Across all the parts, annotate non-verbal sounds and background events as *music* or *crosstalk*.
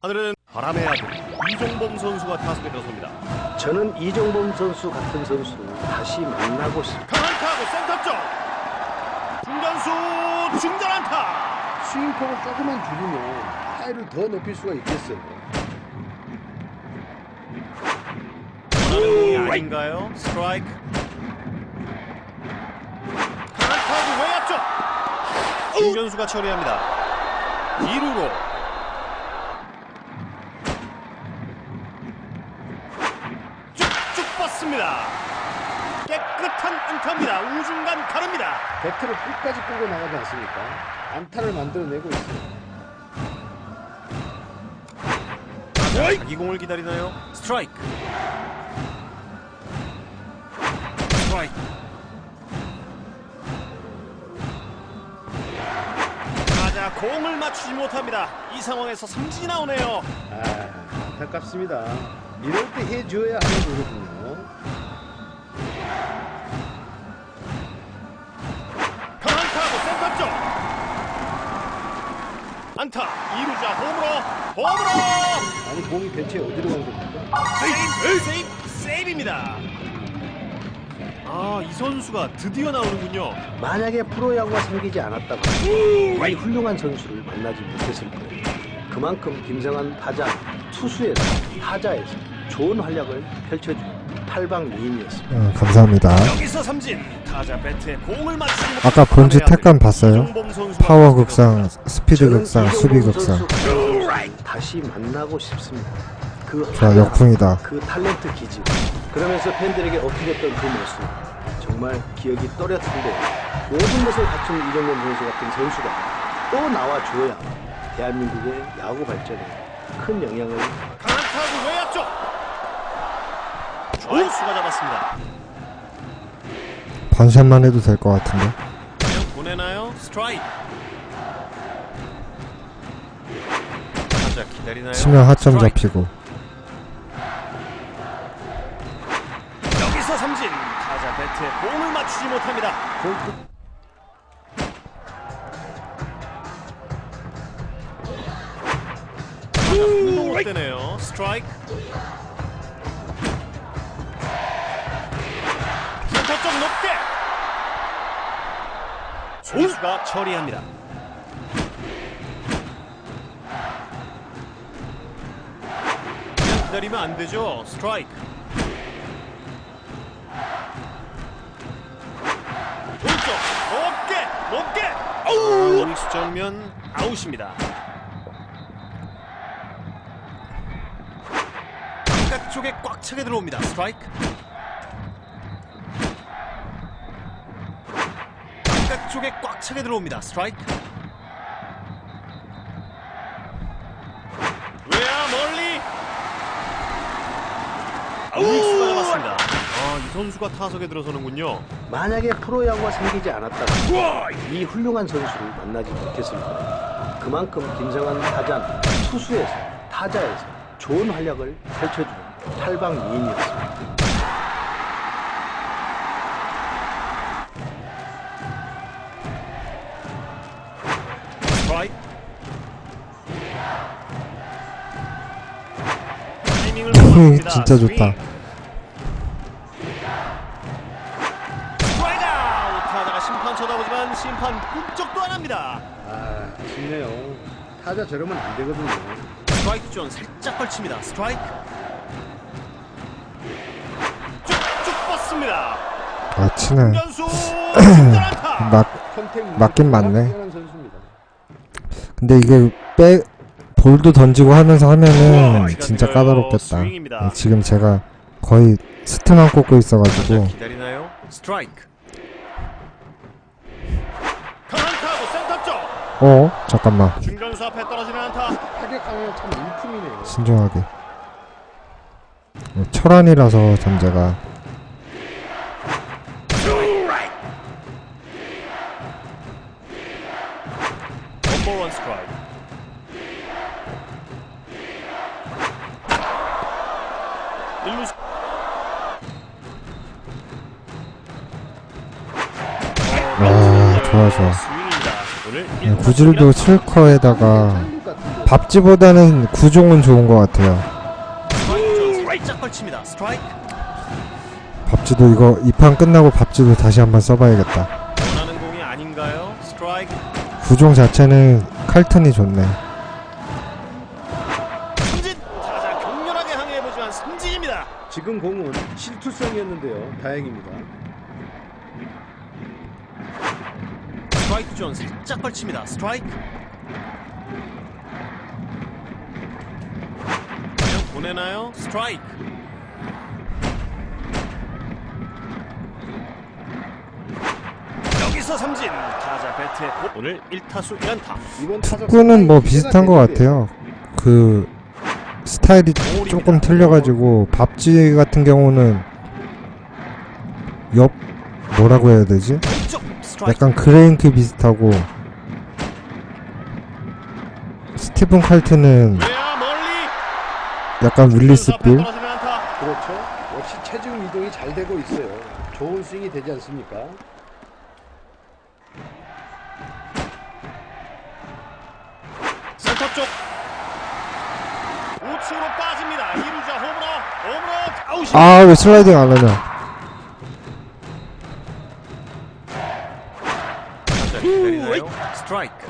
하늘은 바람의 아들 이종범 선수가 타석에 들어섭니다. 저는 이종범 선수 같은 선수 다시 만나고 싶습니다. 강한 타구 센터 쪽 중단수 중전 안타. 스윙폭을 조금만 줄이면 타율을 더 높일 수가 있겠어요. 공이 아닌가요? 스트라이크. 강한 타구 외야 쪽. 중전수가 처리합니다. 2루로 쭉쭉 뻗습니다. 안타입니다. 우중간 가릅니다. 배트를 끝까지 끌고 나가지 않습니까? 안타를 만들어내고 있어요. 자기 공을 기다리나요? 스트라이크. 스트라이크. 타자 공을 맞추지 못합니다. 이 상황에서 삼진이 나오네요. 아, 안타깝습니다. 이럴 때 해줘야 하는 거거든요. 안타. 2루자 홈으로 홈으로. 아니 공이 대체 어디로 간 겁니까? 세이브 세이브 세이브입니다. 아, 이 선수가 드디어 나오는군요. 만약에 프로야구가 생기지 않았다면 이 훌륭한 선수를 만나지 못했을 거예요. 그만큼 김성환 타자 투수에서 타자에서 좋은 활약을 펼쳐준 팔방미인이었습니다. 어, 감사합니다. 여기서 삼진. 타자 배트에 공을 맞추지 아까 본주 택감 봤어요? 파워 극상, 스피드 극상, 수비 극상. 다시 만나고 싶습니다. 그 좋아, 하나, 역풍이다. 그 탤런트 기질 그러면서 팬들에게 어필했던 그 모습 정말 기억이 또렷한데 모든 것을 갖춘 이정범 선수 같은 선수가 또 나와줘야 대한민국의 야구 발전에 큰 영향을 강한 타구 외야 쪽. 좌익수가 잡았습니다. 반샷만 해도 될 것 같은데. 보내나요? 스트라이크. 기다리나요? 치면 하점. 잡히고. 여기서 삼진. 타자 배트에 공을 맞추지 못합니다. 공 끝- 운동을 때네요. 스트라이크. 선수가 처리합니다. 그냥 기다리면 안 되죠. 스트라이크. 오른쪽 높게 높게. 아, 원익수 정면 아웃입니다. 바깥쪽에 꽉 차게 들어옵니다. 스트라이크. 쪽에 꽉 차게 들어옵니다. 스트라이크. 외야 멀리. 우익수가 잡았습니다. 아, 이 선수가 타석에 들어서는군요. 만약에 프로야구가 생기지 않았다면 이 훌륭한 선수를 만나지 못했을 거예요. 그만큼 김성환 타자 투수에서 타자에서 좋은 활약을 펼쳐준 팔방미인이었습니다. 타이밍을 잡았습니다. 진짜 스윙. 좋다. 타자가 심판 쳐다보지만 심판 꿈쩍도 안 합니다. 아, 아쉽네요. 타자 저러면 안 되거든요. 스트라이크 존 살짝 걸칩니다. 스트라이크. 쭉쭉 뻗습니다. 아, 치네. *clears throat* 막, 맞긴 맞네. 근데 이게 빼, 볼도 던지고 하면서 하면은 우와, 진짜. 까다롭겠다. 네, 지금 제가 거의 스트만 꽂고 있어가지고. 어? 잠깐만. 중견수 앞에 떨어지는 안타. 타격하면 참 일품이네요. 신중하게. 어, 철안이라서 잠재가. 좋아, 좋아. 네, 구질도 7커에다가 한국 같은데 밥지보다는 구종은 좋은 것 같아요. 밥지도 이거 이 판 끝나고 밥지도 다시 한번 써봐야겠다. 구종 자체는 칼튼이 좋네. 지금 공은 실투성이었는데요. 다행입니다. 스트라이크 존 살짝 걸칩니다. 스트라이크. 그냥 보내나요? 스트라이크. 여기서 삼진. 타자 배트에 호- 오늘 1타수 1안타. 이번 타석 축구는 뭐 비슷한 것. 같아요. 그 스타일이 조금 틀려가지고 밥지 같은 경우는 옆 뭐라고 해야 되지? 약간 그레인크 비슷하고 스티븐 멀리. 약간 윌리스 빌. 그렇죠. 역시 체중 이동이 잘 되고 있어요. 좋은 스윙이 되지 않습니까? 센터 쪽 우측으로 빠집니다. 이루자 홈으로 홈으로 아웃입니다. 아왜 슬라이딩 안 하냐 타자 기다리나요? 스트라이크.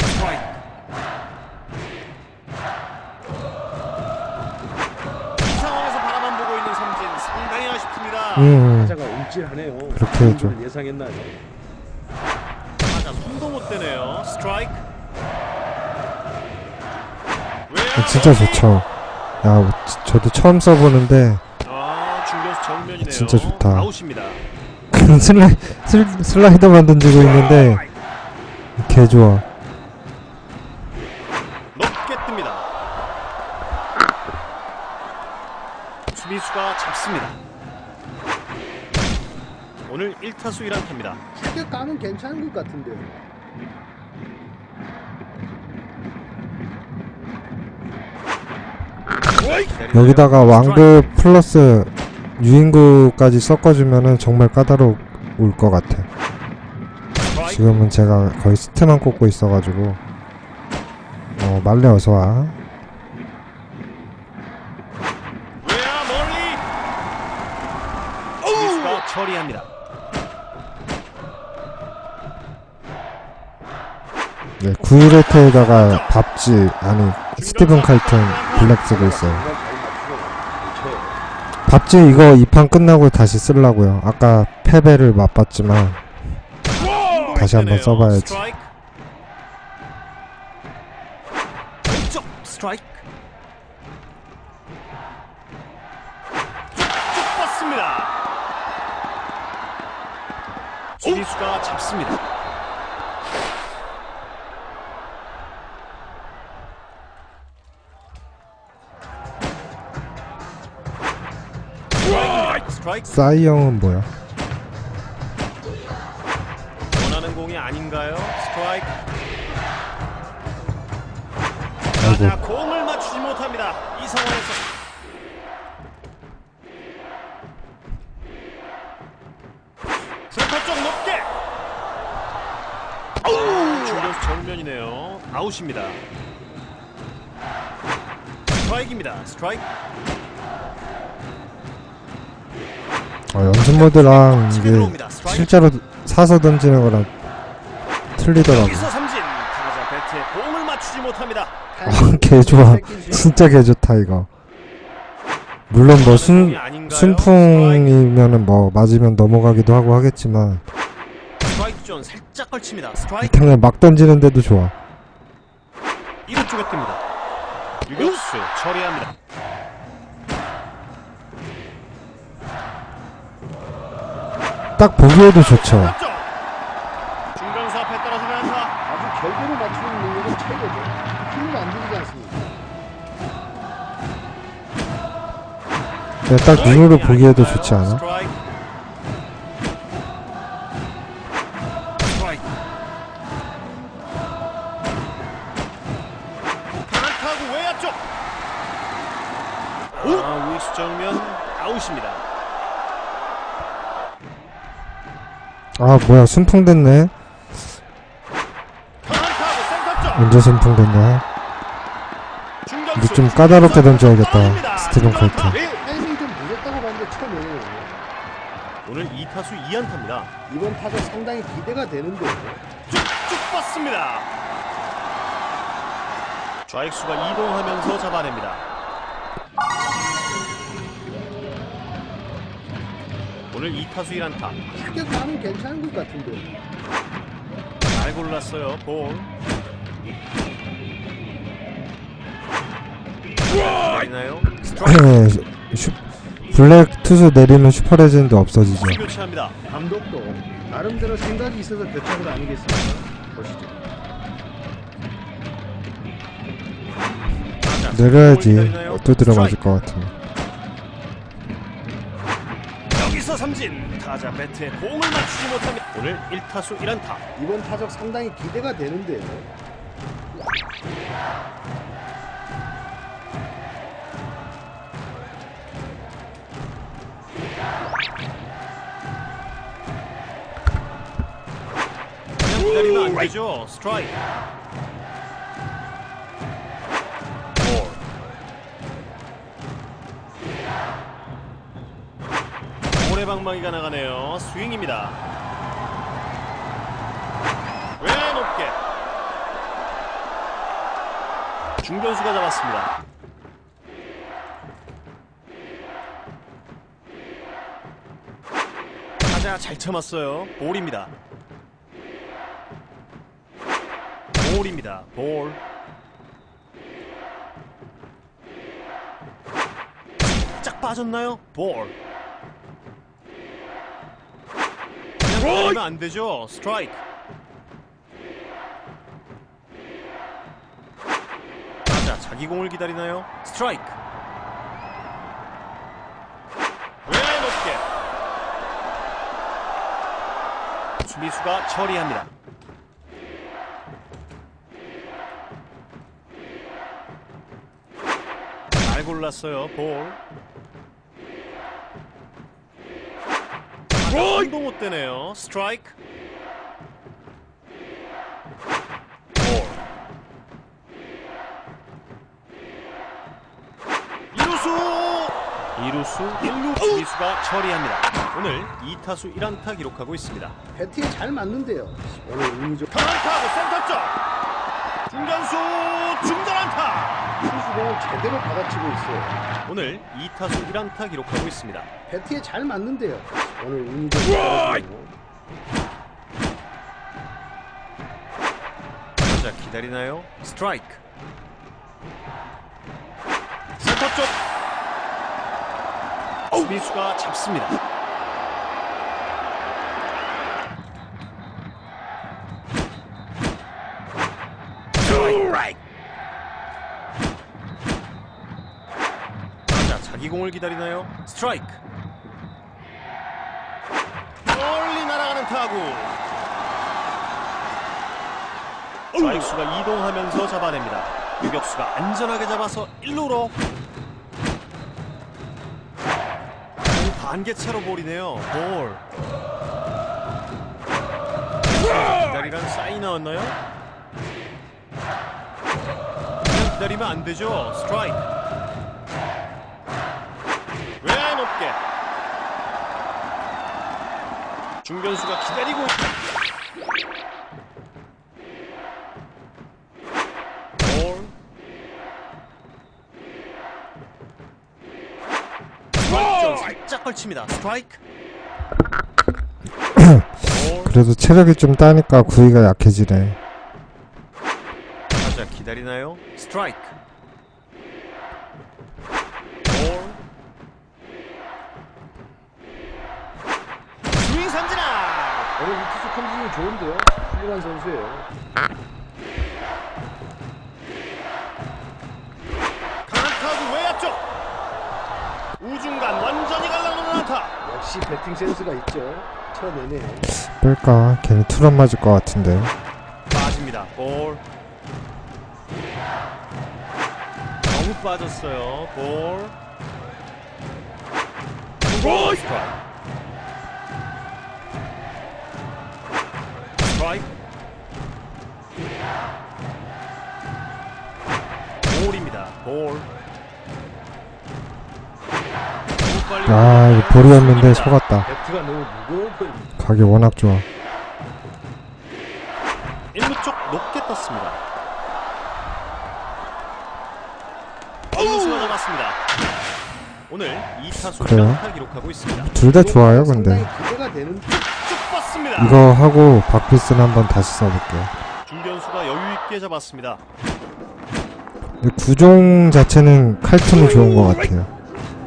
스트라이크. 이 상황에서 바라만 보고 있는 삼진 상당히 아쉽습니다. 음 타자가 움찔하네요. 그렇게 해줘. 그걸 예상했나요? 타자 손도 못 대네요. 스트라이크. 진짜 좋죠 야 지- 저도 처음 써보는데 아, 중견수 정면이네요. 진짜 좋다. 아웃입니다. 그 *laughs* 슬라이, 슬, 슬라이더만 던지고 있는데 개 좋아 높게 뜹니다. 수비수가 잡습니다. 오늘 1타수 1안타입니다. 타격감은 괜찮은 것 같은데요. 여기다가 왕급 플러스 유인구까지 섞어주면은 정말 까다로울 것 같아. 지금은 제가 거의 스트만 꽂고 있어가지고 어 말레 어서와. 처리합니다. 네, 구레트에다가 밥지 아니 스티븐 칼튼 블랙 쓰고 있어요 밥지 이거 이 판 끝나고 다시 쓰려고요 아까 패배를 맛봤지만 다시 한번. 써봐야지. 수비수가 잡습니다. 싸이 형은 뭐야 원하는 공이 아닌가요? 스트라이크. 아이고. 자, 공을 맞추지 못합니다. 이 상황에서 센터 쪽 높게. 아우, 중견수 정면이네요. 아웃입니다. 스트라이크입니다. 스트라이크. 어, 연습 모드랑 이게. 실제로 사서 던지는 거랑 틀리더라고 못합니다. 개 좋아 진짜 개 좋다 이거 물론 뭐 순? 순풍이면은 뭐 맞으면 넘어가기도 하고 하겠지만. 그냥 막 던지는데도 좋아 이루 쪽에 뜹니다. 유격수 처리합니다. 딱 보기에도 좋죠? 그냥 딱 눈으로 보기에도 좋지 않아? 아 뭐야 순풍 됐네 언제 선풍 됐냐? 근데 좀 까다롭게 던져야겠다. 스티븐 좀 늦었다고 봤는데 처음에 오늘 2타수 2안타입니다. 이번 타자 상당히 기대가 되는데 쭉쭉 뻗습니다. 좌익수가 이동하면서 잡아냅니다. 오늘 2타수 1안타. 타격감은 괜찮은 것 같은데 잘 골랐어요. 볼. 스트라이크 슈, 블랙 투수 내리면 슈퍼레전드 없어지죠. 교체합니다. 감독도 나름대로 생각이 있어서 교착을 아니겠습니까? 보시죠 내려야지. 볼 기다리나요? 두드려 맞을 스트라이크. 것 같으면. 삼진. 타자 배트에 공을 맞추지 못합니다. 오늘 1타수 1안타. 이번 타적 상당히 기대가 되는데 그냥 기다리면 안 되죠. 스트라이크. 볼의 방망이가 나가네요. 스윙입니다. 왜 높게? 중견수가 잡았습니다. 타자 잘 참았어요. 볼입니다. 볼입니다. 볼. 짝 빠졌나요? 볼. 그냥 기다리면 안 되죠. 스트라이크. 자, 자기 공을 기다리나요? 스트라이크. 왜 높게? 수비수가 처리합니다. 잘 골랐어요. 볼. 못 되네요. 스트라이크. 볼. 이루수. 이루수 1루 수비수가 처리합니다. 오늘 2타수 1안타 기록하고 있습니다. 배트에 잘 맞는데요 오늘 운이 좀 강한 타구 센터 쪽. 중견수 중전 안타. 투수공을 제대로 받아치고 있어요 오늘 2타수 1안타 기록하고 있습니다. 배트에 잘 맞는데요 오늘 운이 좀 떨어지고 자 기다리나요? 스트라이크. 센터 쪽. 수비수가 잡습니다. 스트라이크. 자 자기 공을 기다리나요? 스트라이크. 타구. 좌익수가 이동하면서 잡아냅니다. 유격수가 안전하게 잡아서 1루로 반개차로 볼이네요. 볼. 기다리란 사인 나왔나요? 기다리면 안 되죠. 스트라이크. 왜 높게? 중견수가 기다리고 있다. 볼. 스트라이크 살짝 걸칩니다. 스트라이크. 볼. 그래도 체력이 좀 따니까 구위가 약해지네. 타자 기다리나요? 스트라이크. 오늘 이 투수 컨디션이 좋은데요 훌륭한 선수예요 강한 타구 외야 쪽. 우중간 완전히 갈라놓는 안타. 역시 배팅 센스가 있죠 쳐내네 뺄까? 괜히 투런 맞을 것 같은데. 빠집니다. 볼. 너무 빠졌어요. 볼. 볼. 스트라이크. 스트라이크. 볼. 아 이거 볼이었는데 속았다 배트가 너무 무거워 보입니다. 각이 워낙 좋아 1루 쪽 높게 떴습니다. 1루수가 잡았습니다. 오늘 2타수 그래요? 1안타 기록하고 있습니다. 둘 다 좋아요 근데 상당히 기대가 되는 쭉 뻗습니다. 이거 하고 박피스는 한번 다시 써볼게요 중견수가 여유 있게 잡았습니다. 근데 구종 자체는 칼튼이 좋은 것 같아요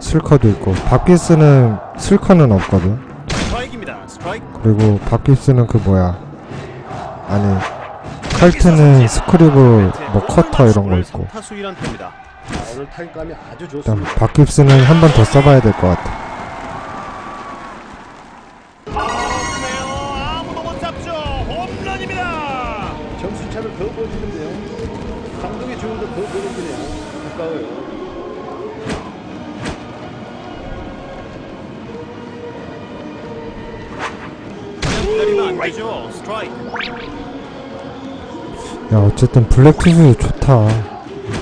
슬커도 있고 박피스는 슬커는 없거든 스트라이크입니다. 스트라이크. 그리고 박피스는 그 뭐야 아니 칼튼은 스크리브 뭐 커터 이런 거 있고 3타수 1안타입니다. 자, 오늘 타격감이 아주 좋습니다. 박깁스는 한 번 더 써봐야 될 것 같아 아, 그냥 기다리면 안 되죠. 스트라이크. 야 어쨌든 블랙 투수 좋다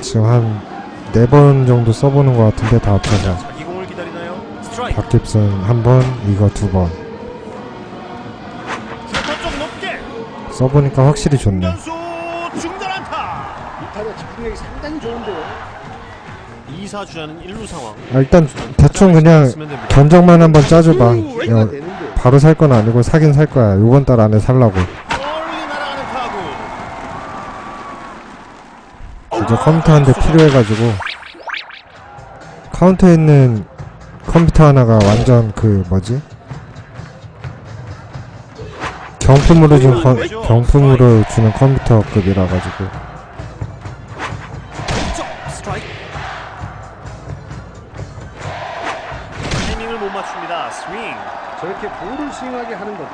지금 한 네 번 정도 써보는 것 같은데 다 합쳐서 자기 공을 기다리나요? 스트라이크. 박깁슨 한번 이거 두번 센터 쪽 높게. 써보니까 확실히 좋네 중견수 중전 안타. 이 타자 집중력이 상당히 좋은데요. 2사 주자는 1루 상황. 아, 일단 대충 그냥. 견적만 한번 짜줘봐 야, 되는데 바로 살 건 아니고 사긴 살 거야. 요번 달 안에 살라고. 이제 컴퓨터 한 대 필요해가지고. 카운터에 있는 컴퓨터 하나가 완전 그 뭐지? 경품으로 준 컴, 경품으로 주는 컴퓨터급이라 가지고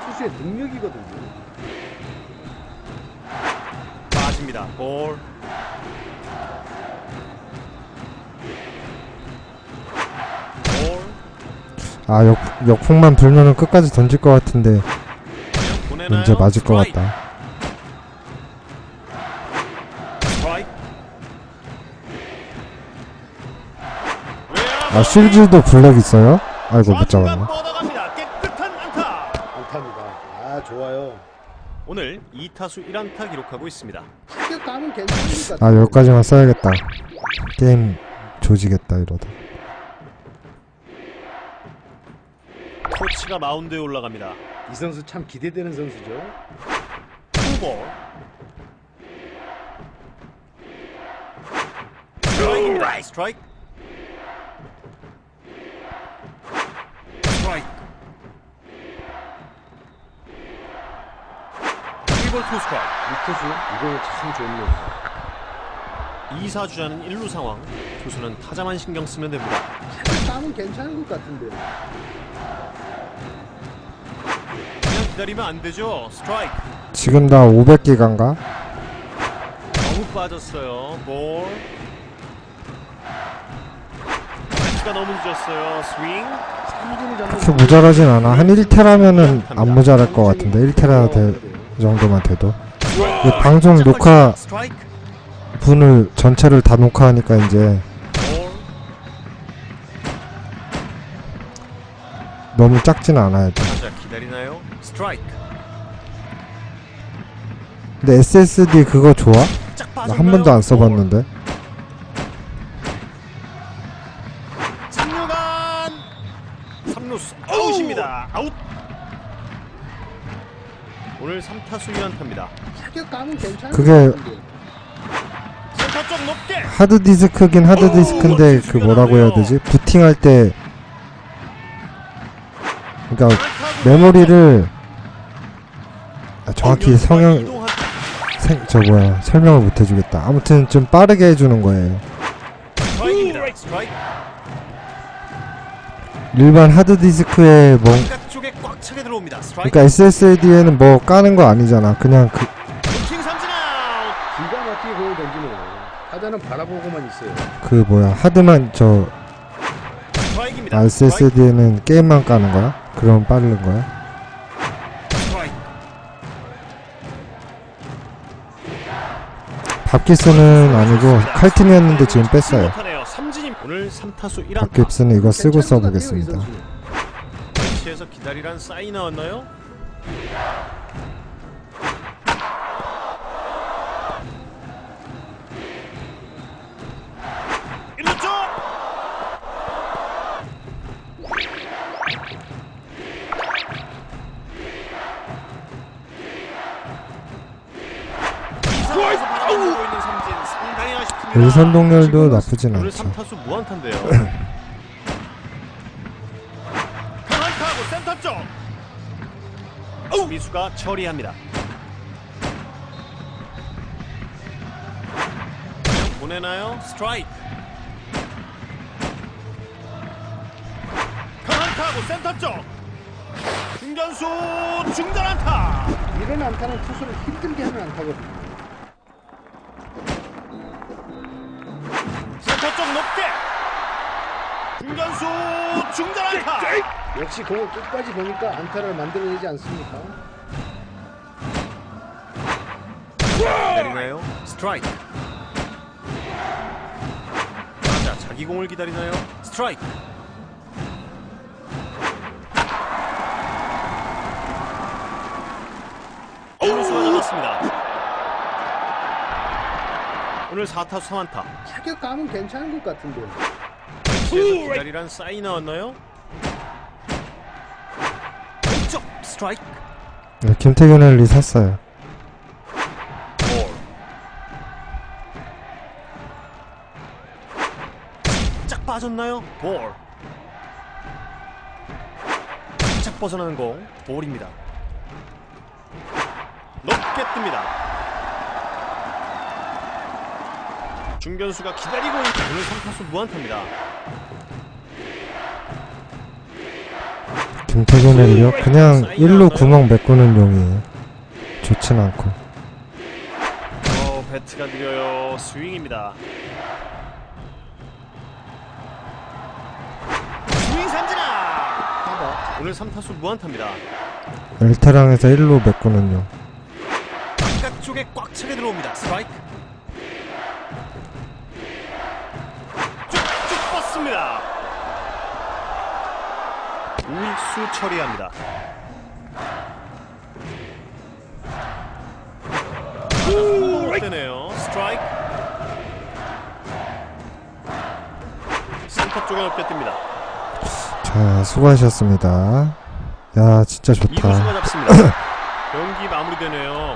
투수의 능력이거든요. 빠집니다. 볼. 볼. 아 역, 역풍만 불면은 끝까지 던질 것 같은데? 문제 맞을 것. 같다. 아 실즈도 블랙 있어요? 아이고 못 잡았네 뻗어갑니다. 깨끗한 안타. 안타입니다. 아 좋아요. 오늘 2타수 1안타 기록하고 있습니다. 아. 여기까지만 써야겠다 게임 조지겠다 이러다 코치가 마운드에 올라갑니다. 이 선수 참 기대되는 선수죠. 투볼. 스트라이크입니다. 스트라이크. 스트라이크. 리볼 투 스트라이크. 이 투수 이거 참 좋네요. 2사 주자는 1루 상황. 투수는 타자만 신경 쓰면 됩니다. 타격감은 괜찮은 것 같은데. 그냥 기다리면 안 되죠. 스트라이크. 지금 다 500기가인가? 너무 빠졌어요. 볼. 배치가 너무 늦었어요. 스윙. 그렇게 모자라진 않아 한 1테라면은 안 모자랄 것 같은데 1테라 될 정도만 돼도 이 방송 녹화. 분을 전체를 다 녹화하니까 이제 볼. 너무 작진 않아야 돼. 근데 SSD 그거 좋아? 짝나한 번도 안 써봤는데 오늘 3타수 1안타입니다. 타격감은 괜찮은 그게- 쪽 높게. 하드 디스크긴 하드 디스크인데 그 뭐라고 해야 되지? 부팅할 때 그러니까 메모리를 아, 정확히 성형 생, 저 뭐야 설명을 못 해주겠다 아무튼 좀 빠르게 해주는 거예요. 일반 하드 디스크에 뭐 차게 들어옵니다. 그러니까 SSD에는 뭐 까는 거 아니잖아 그냥 그 루킹 삼진 아웃. 기가 막히게 공을 던지네요. 타자는 바라보고만 있어요. 그 뭐야 하드만 저 스트라이크입니다. 아, SSD에는 게임만 까는 거야? 그럼 빠른 거야? 스트라이크. 밥기스는 아니고 칼튼이었는데 지금 뺐어요. 못하네요. 삼진임 오늘 3타수 1안타. 밥깁스는 이거 쓰고 괜찮은 것 같아요, 이 써보겠습니다. 선수 는. 벤치에서 기다리란 사인 나왔나요? 일루 쪽! 이상하게 바라보고 있는 삼진 상당히 아쉽습니다. 일선 동렬도 나쁘진 않죠. 3타수 무안타인데요. *laughs* 미수가 처리합니다. 보내나요? 스트라이크. 강한타하고 센터 쪽. 중견수 중전 안타. 이런 안타는 투수를 힘들게 하는 안타거든요. 중전 안타. 역시 공을 끝까지 보니까 안타를 만들어내지 않습니까? 기다리나요? 스트라이크. 자, 자기 공을 기다리나요? 스트라이크. 잡았습니다. 오늘 4타수 3안타. 타격감은 괜찮은 것 같은데. 기다리란 사인 나왔나요? 왼쪽 스트라이크. 네, 김태균 헬리 샀어요. 볼. 짝 빠졌나요? 볼. 짝 벗어나는 공 볼입니다. 높게 뜹니다. 중견수가 기다리고 있는 오늘 3타수 무안타입니다. 김태균 헬리요? 그냥 1루 구멍 메꾸는 용이에요. 좋진 않고. 어, 배트가 느려요. 스윙입니다. 스윙 삼진아! 오늘 3타수 무안타입니다. 엘테랑에서 1루 메꾸는 용. 바깥쪽에 꽉 차게 들어옵니다. 스트라이크. 뻗습니다. 우익수 처리합니다. 못 되네요. 스트라이크. 센터 쪽에 높게 뜹니다. 자, 수고하셨습니다. 야, 진짜 이구수가 좋다. 잡습니다. *clears throat* 경기 마무리되네요.